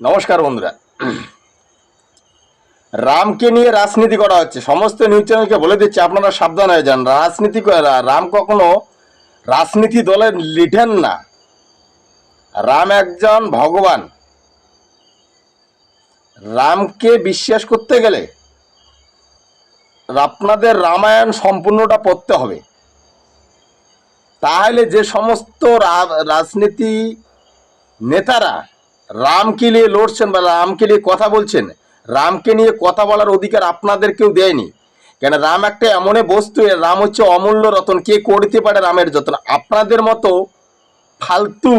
নমস্কার বন্ধুরা। রামকে নিয়ে রাজনীতি করা হচ্ছে। সমস্ত নিউজ চ্যানেলকে বলে দিচ্ছি, আপনারা সাবধান হয়ে যান। রাজনীতি রাম কখনো রাজনীতি দলের লিডার না। রাম একজন ভগবান। রামকে বিশ্বাস করতে গেলে আপনাদের রামায়ণ সম্পূর্ণটা পড়তে হবে। তাহলে যে সমস্ত রাজনীতি নেতারা রামকে নিয়ে লড়ছেন বা রামকে নিয়ে কথা বলছেন, রামকে নিয়ে কথা বলার অধিকার আপনাদের কেউ দেয়নি। কেন রাম একটা এমনই বস্তু রাম হচ্ছে অমূল্য রতন। কে করতে পারে রামের যতন? আপনাদের মতো ফালতু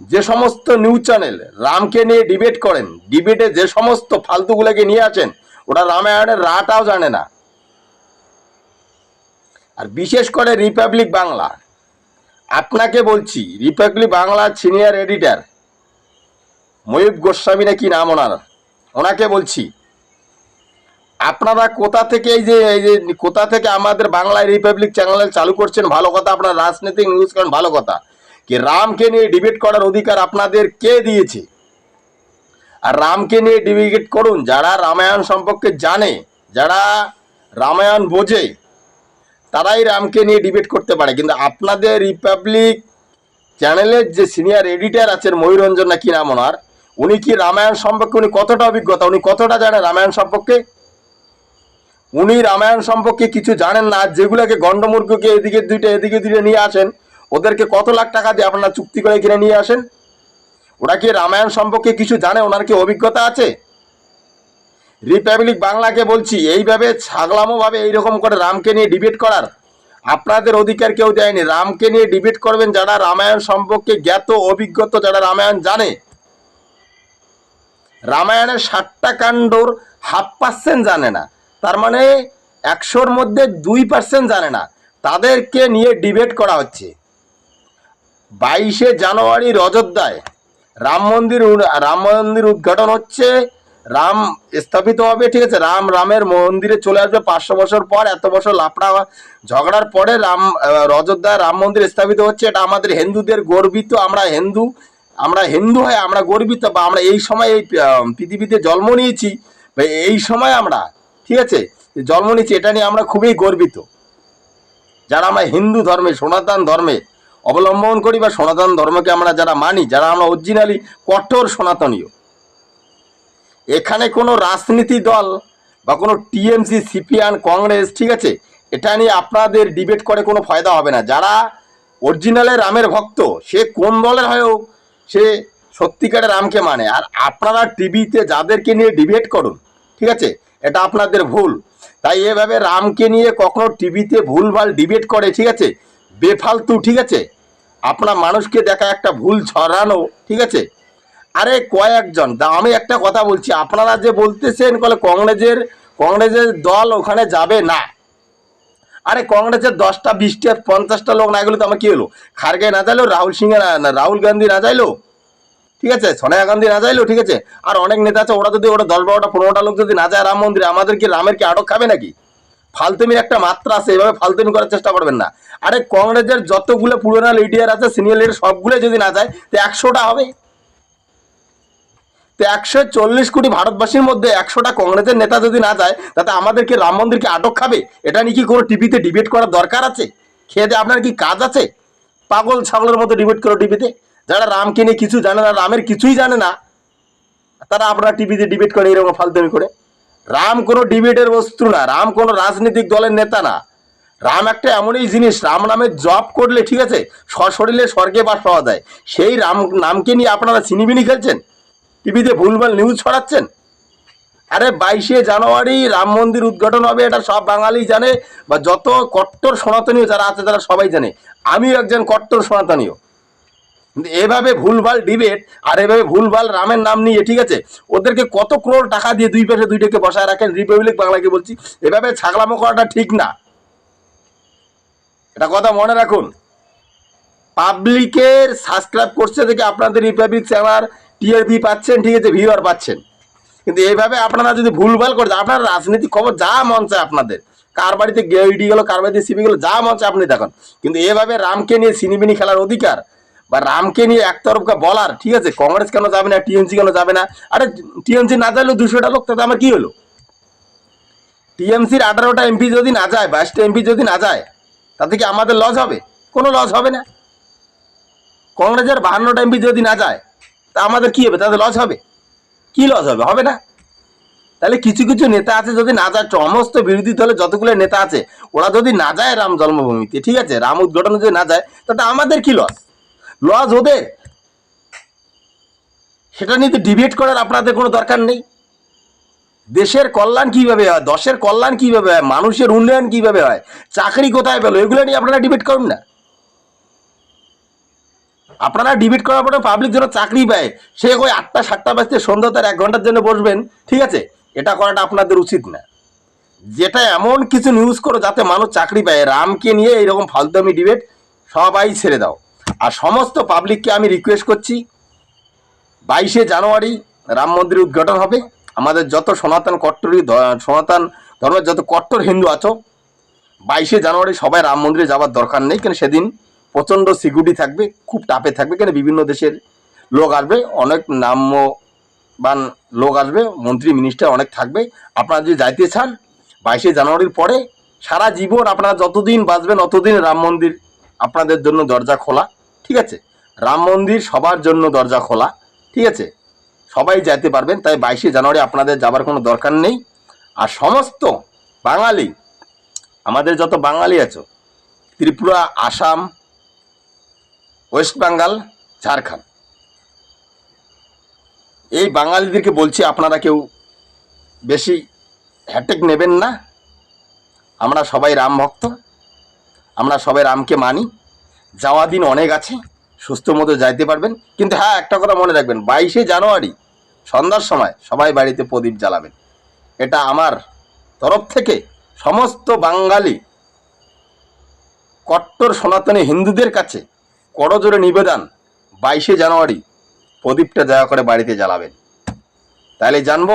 যে সমস্ত নিউজ চ্যানেল রামকে নিয়ে ডিবেট করেন, ডিবেটে যে সমস্ত ফালতুগুলোকে নিয়ে আসেন ওরা রামায়ণের রাটাও জানে না। আর বিশেষ করে রিপাবলিক বাংলা, আপনাকে বলছি, রিপাবলিক বাংলার সিনিয়র এডিটর ময়ূব গোস্বামী নাকি নাম ওনার? ওনাকে বলছি। আপনারা কোথা থেকে এই যে এই যে, কোথা থেকে আমাদের বাংলায় রিপাবলিক চ্যানেল চালু করছেন? ভালো কথা, আপনার রাজনৈতিক নিউজ করেন, ভালো কথা। কি রামকে নিয়ে ডিবেট করার অধিকার আপনাদের কে দিয়েছে? আর রামকে নিয়ে ডিবেট করুন, যারা রামায়ণ সম্পর্কে জানে, যারা রামায়ণ বোঝে, তারাই রামকে নিয়ে ডিবেট করতে পারে। কিন্তু আপনাদের রিপাবলিক চ্যানেলের যে সিনিয়র এডিটার আছেন ময়ূরঞ্জন না কি নাম ওনার উনি কি রামায়ণ সম্পর্কে, উনি কতটা অভিজ্ঞতা? উনি কতটা জানেন রামায়ণ সম্পর্কে? উনি রামায়ণ সম্পর্কে কিছু জানেন না, যেগুলোকে গন্ডমূর্খকে এদিকে দুইটা এদিকে দুইটা নিয়ে আসেন, ওদেরকে কত লাখ টাকা দিয়ে আপনারা চুক্তি করে কিনে নিয়ে আসেন? ওরা কি রামায়ণ সম্পর্কে কিছু জানে? ওনার কি অভিজ্ঞতা আছে? রিপাবলিক বাংলাকে বলছি, এইভাবে ছাগলামো ভাবে এইরকম করে রামকে নিয়ে ডিবেট করার আপনাদের অধিকার কেউ দেয়নি। রামকে নিয়ে ডিবেট করবেন যারা রামায়ণ সম্পর্কে জ্ঞাত, অভিজ্ঞত, যারা রামায়ণ জানে। রামায়ণের ষাটটা কাণ্ডর হাফ পার্সেন্ট জানে না। তার মানে একশোর মধ্যে দুই পার্সেন্ট জানে না। তাদেরকে নিয়ে ডিবেট করা হচ্ছে। বাইশে জানুয়ারি অযোধ্যায় রাম মন্দির রাম মন্দির উদ্ঘাটন হচ্ছে। রাম স্থাপিত হবে, ঠিক আছে? রাম রামের মন্দিরে চলে আসবে পাঁচশো বছর পর, এত বছর লাফড়া ঝগড়ার পরে রাম অযোধ্যায় রাম মন্দির স্থাপিত হচ্ছে। এটা আমাদের হিন্দুদের গর্বিত, আমরা হিন্দু। আমরা হিন্দু হয়ে আমরা গর্বিত বা আমরা এই সময় এই পৃথিবীতে জন্ম নিয়েছি, বা এই সময় আমরা, ঠিক আছে? জন্ম নিয়েছি, এটা নিয়ে আমরা খুবই গর্বিত। যারা আমরা হিন্দু ধর্মে, সনাতন ধর্মে অবলম্বন করি বা সনাতন ধর্মকে আমরা যারা মানি, যারা আমরা অরিজিনালি কঠোর সনাতনীয়, এখানে কোনো রাজনীতি দল বা কোনো টিএমসি সিপিআন কংগ্রেস, ঠিক আছে? এটা নিয়ে আপনাদের ডিবেট করে কোনো ফায়দা হবে না। যারা অরিজিনালের রামের ভক্ত, সে কোন দলের হয়েও সে সত্যিকারের রামকে মানে। আর আপনারা টিভিতে যাদেরকে নিয়ে ডিবেট করুন, ঠিক আছে? এটা আপনাদের ভুল। তাই এভাবে রামকে নিয়ে কখনো টিভিতে ভুলভাল ডিবেট করে, ঠিক আছে? বেফালতু, ঠিক আছে? আপনার মানুষকে দেখা একটা ভুল ছড়ানো, ঠিক আছে? আরে কয়েকজন আমি একটা কথা বলছি, আপনারা যে বলতেছেন, বলে কংগ্রেসের কংগ্রেসের দল ওখানে যাবে না। আরে কংগ্রেসের দশটা, বিশটা, পঞ্চাশটা লোক না গেলে তো আমার কি হলো? খারগে না যাইলো রাহুল সিংহে না রাহুল গান্ধী না যাইলো ঠিক আছে? সোনিয়া গান্ধী না যাইলো ঠিক আছে? আর অনেক নেতা আছে, ওরা যদি ওরা দশ বারোটা পনেরোটা লোক যদি না যায় রাম মন্দিরে, আমাদের কি রামের কি আটক খাবে নাকি? ফালতুমির একটা মাত্রা আছে, এভাবে ফালতুমি করার চেষ্টা করবেন না। আরে কংগ্রেসের যতগুলো পুরোনো লিডার আছে সিনিয়র লিডার সবগুলো যদি না যায় তো একশোটা হবে। তো একশো চল্লিশ কোটি ভারতবাসীর মধ্যে একশোটা কংগ্রেসের নেতা যদি না যায়, তাতে আমাদেরকে রাম মন্দিরকে আটক খাবে? এটা নিয়ে কি কোনো টিভিতে ডিবেট করার দরকার আছে? খেয়ে আপনার কি কাজ আছে? পাগল ছাগলের মতো ডিবেট করো টিভিতে। যারা রামকে নিয়ে কিছু জানে না, রামের কিছুই জানে না, তারা আপনারা টিভিতে ডিবেট করে এরকম ফালতুমি করে। রাম কোনো ডিবেটের বস্তু না, রাম কোনো রাজনৈতিক দলের নেতা না। রাম একটা এমনই জিনিস, রাম নামের জপ করলে ঠিক আছে সশরীরে স্বর্গে বাস পাওয়া যায়। সেই রাম নামকে নিয়ে আপনারা চিনিবিনি খেলছেন? টিভিতে ভুলভাল নিউজ ছড়াচ্ছেন? আরে বাইশে জানুয়ারি রাম মন্দির উদ্ঘাটন হবে, এটা সব বাঙালি জানে, বা যত কট্টর সনাতনীয় যারা আছে, তারা সবাই জানে। আমিও একজন কট্টর সনাতনীয় কিন্তু এভাবে ভুলভাল ডিবেট আর এভাবে ভুলভাল রামের নাম নিয়ে, ঠিক আছে? ওদেরকে কত ক্রোড় টাকা দিয়ে দুই পাশে দুইটাকে বসায় রাখেন রিপাবলিক বাংলাকে বলছি, এভাবে ছাগলামো করাটা ঠিক না। এটা কথা মনে রাখুন পাবলিকের সাবস্ক্রাইব করছে দেখে আপনাদের রিপাবলিক চ্যানেল টিআরপি পাচ্ছেন, ঠিক আছে ভিউয়ার পাচ্ছেন। কিন্তু এইভাবে আপনারা যদি ভুলভাল করে আপনার রাজনীতি খবর যা মন চায় আপনাদের। কার বাড়িতে ইডি গেলো, কার বাড়িতে সিবি গেলো, যা মন চায় আপনি দেখুন। কিন্তু এভাবে রামকে নিয়ে সিনিবিনি খেলার অধিকার বা রামকে নিয়ে একতরফা বলার, ঠিক আছে, কংগ্রেস কেন যাবে না টিএমসি কেন যাবে না? আরে টিএমসি না যাইলেও দুশোটা লোক, তাতে আমার কী হলো? টিএমসির আঠারোটা এমপি যদি না যায়, বাইশটা এমপি যদি না যায়, তাতে কি আমাদের লস হবে? কোনো লস হবে না। কংগ্রেসের বাহান্নটা এমপি যদি না যায় তা আমাদের কি হবে? তাদের লস হবে। কি লস হবে? হবে না। তাহলে কিছু কিছু নেতা আছে যদি না যায়, সমস্ত বিরোধী দলের যতগুলো নেতা আছে, ওরা যদি না যায় রাম জন্মভূমিতে, ঠিক আছে? রাম উদ্ঘাটনে যদি না যায় তাতে আমাদের কি লস? লস ওদের। সেটা নিয়ে তো ডিবেট করার আপনাদের কোনো দরকার নেই। দেশের কল্যাণ কীভাবে হয়? দশের কল্যাণ কীভাবে হয়? মানুষের উন্নয়ন কীভাবে হয়? চাকরি কোথায় পেল? এগুলো নিয়ে আপনারা ডিবেট করুন না। আপনারা ডিবেট করার পরে পাবলিক যেন চাকরি পায়, সে ওই আটটা, সাতটা বাজতে সন্ধ্যা তার এক ঘণ্টার জন্য বসবেন, ঠিক আছে? এটা করাটা আপনাদের উচিত না। যেটা এমন কিছু নিউজ করো যাতে মানুষ চাকরি পায়, রামকে নিয়ে এইরকম ফালতুমি ডিবেট সবাই ছেড়ে দাও। আর সমস্ত পাবলিককে আমি রিকোয়েস্ট করছি, বাইশে জানুয়ারি রাম মন্দির উদ্ঘাটন হবে। আমাদের যত সনাতন কট্টরি সনাতন ধর্মের যত কট্টর হিন্দু আছো, বাইশে জানুয়ারি সবাই রাম মন্দিরে যাওয়ার দরকার নেই, কেন সেদিন প্রচণ্ড সিকিউরিটি থাকবে, খুব টাপে থাকবে, কেন বিভিন্ন দেশের লোক আসবে, অনেক নাম্যবান লোক আসবে, মন্ত্রী মিনিস্টার অনেক থাকবে। আপনারা যদি যাইতে চান, বাইশে জানুয়ারির পরে সারা জীবন আপনারা যতদিন বাঁচবেন, অতদিন রাম মন্দির আপনাদের জন্য দরজা খোলা, ঠিক আছে? রাম মন্দির সবার জন্য দরজা খোলা, ঠিক আছে? সবাই যাইতে পারবেন, তাই বাইশে জানুয়ারি আপনাদের যাবার কোনো দরকার নেই। আর সমস্ত বাঙালি, আমাদের যত বাঙালি আছো, ত্রিপুরা, আসাম ওয়েস্ট বেঙ্গল, ঝাড়খণ্ড। এই বাঙালিদেরকে বলছি, আপনারা কেউ বেশি হ্যাটেক নেবেন না। আমরা সবাই রাম ভক্ত, আমরা সবাই রামকে মানি। যাওয়া দিন অনেক আছে, সুস্থ মতো যাইতে পারবেন। কিন্তু হ্যাঁ একটা কথা মনে রাখবেন, বাইশে জানুয়ারি, সন্ধ্যার সময় সবাই বাড়িতে প্রদীপ জ্বালাবেন। এটা আমার তরফ থেকে সমস্ত বাঙালি কট্টর সনাতনী হিন্দুদের কাছে করজোরে নিবেদন বাইশে জানুয়ারি। প্রদীপটা দয়া করে বাড়িতে জ্বালাবেন। তাহলে জানব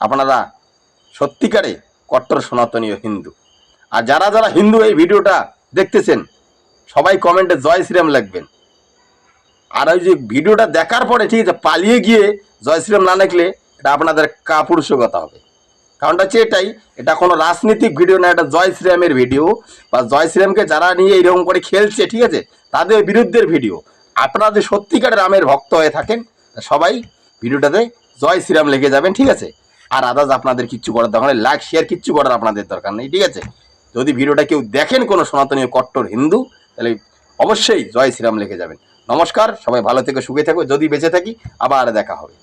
আপনারা সত্যিকারে কট্টর সনাতনীয় হিন্দু। আর যারা যারা হিন্দু এই ভিডিওটা দেখতেছেন, সবাই কমেন্টে জয় শ্রীরাম লিখবেন। আর ওই যে ভিডিওটা দেখার পরে ঠিক আছে, পালিয়ে গিয়ে জয় শ্রীরাম না লিখলে এটা আপনাদের কাপুরুষগতা হবে। কারণটা হচ্ছে এটাই, এটা কোনো রাজনৈতিক ভিডিও না, এটা জয় শ্রীরামের ভিডিও বা জয় শ্রীরামকে যারা নিয়ে এরকম করে খেলছে, ঠিক আছে, তাদের বিরুদ্ধের ভিডিও আপনারা যদি সত্যিকার রামের ভক্ত হয়ে থাকেন সবাই ভিডিওটাতে জয় শ্রীরাম লিখে যাবেন, ঠিক আছে? আর আদার্স আপনাদের কিচ্ছু করার দরকার নেই লাইক শেয়ার কিচ্ছু করার আপনাদের দরকার নেই, ঠিক আছে? যদি ভিডিওটা কেউ দেখেন কোনো সনাতনীয় কট্টর হিন্দু, তাহলে অবশ্যই জয় শ্রীরাম লিখে যাবেন। নমস্কার, সবাই ভালো থেকে, সুখে থাকো, যদি বেঁচে থাকি, আবার দেখা হবে।